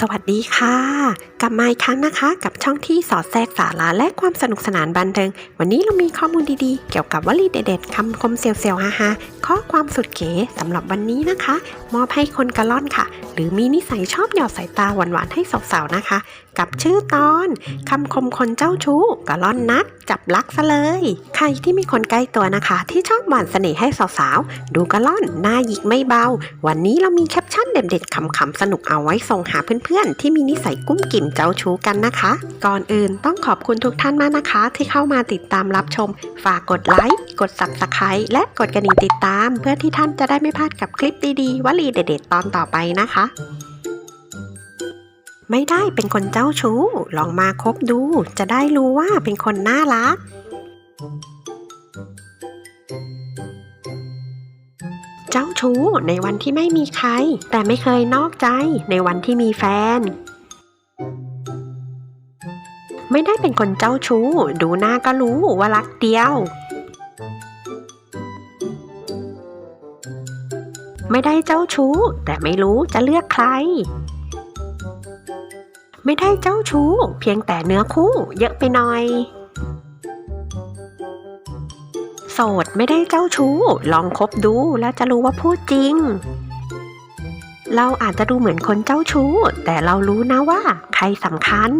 สวัสดีค่ะ กลับมาอีกครั้งนะคะ กับช่องที่สอดแทรกสาระและความสนุกสนานบันเทิง วันนี้เรามีข้อมูลดีๆ เกี่ยวกับวลีเด็ดๆคำคมเซียวๆฮ่าๆข้อความสุดเก๋สำหรับวันนี้นะคะ มอบให้คนกระล่อนค่ะ หรือมีนิสัยชอบหยอดสายตาหวานๆให้สาวๆนะคะ กับชื่อตอนคำคมคนเจ้าชู้กระล่อนนัก จับลักซะเลย ใครที่มีคนใกล้ตัวนะคะ ที่ชอบหวานเสน่ห์ให้สาวๆ ดูกระล่อนหน้าหยิกไม่เบา วันนี้เรามีแคปชั่นเด็ดๆขำๆสนุกเอาไว้ส่งหาเพื่อนๆ ที่มีนิสัยกุ้มกิ่มเจ้าชู้กันนะคะ ก่อนอื่นต้องขอบคุณทุกท่านมากนะคะ ที่เข้ามาติดตามรับชม ฝากกดไลค์กด subscribe และกดกระดิ่งติดตาม เพื่อที่ท่านจะได้ไม่พลาดกับคลิปดีๆวลีเด็ดๆตอนต่อไปนะคะไม่ได้เป็นคนเจ้าชู้ ลองมาคบดู จะได้รู้ว่าเป็นคนน่ารัก เจ้าชู้ในวันที่ไม่มีใคร แต่ไม่เคยนอกใจในวันที่มีแฟน ไม่ได้เป็นคนเจ้าชู้ ดูหน้าก็รู้ว่ารักเดียว ไม่ได้เจ้าชู้ แต่ไม่รู้จะเลือกใคร ไม่ได้เจ้าชู้ เพียงแต่เนื้อคู่เยอะไปหน่อย โสดไม่ได้เจ้าชู้ ลองคบดูแล้วจะรู้ว่าพูดจริง เราอาจจะดูเหมือนคนเจ้าชู้ แต่เรารู้นะว่า ใครสำคัญ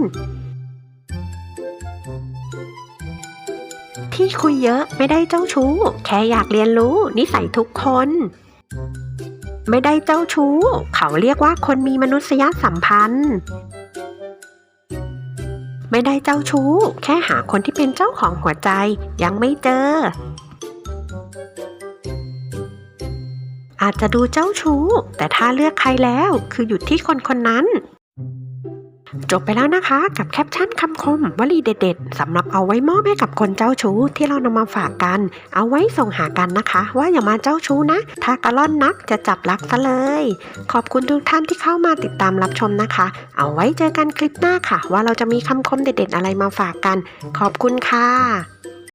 ที่คุยเยอะไม่ได้เจ้าชู้ แค่อยากเรียนรู้นิสัยทุกคน ไม่ได้เจ้าชู้ เขาเรียกว่าคนมีมนุษยสัมพันธ์ ไม่ได้เจ้าชู้ แค่หาคนที่เป็นเจ้าของหัวใจยังไม่เจอ อาจจะดูเจ้าชู้ แต่ถ้าเลือกใครแล้วคืออยู่ที่คนคนนั้น จบไปแล้วนะคะกับแคปชั่นคำคมวลีเด็ดๆสำหรับเอาไว้มอบให้กับคนเจ้าชู้ที่เรานำมาฝากกัน เอาไว้ส่งหากันนะคะ ว่าอย่ามาเจ้าชู้นะ ถ้ากระล่อนนักจะจับลักซะเลย ขอบคุณทุกท่านที่เข้ามาติดตามรับชมนะคะ เอาไว้เจอกันคลิปหน้าค่ะ ว่าเราจะมีคำคมเด็ดๆอะไรมาฝากกัน ขอบคุณค่ะ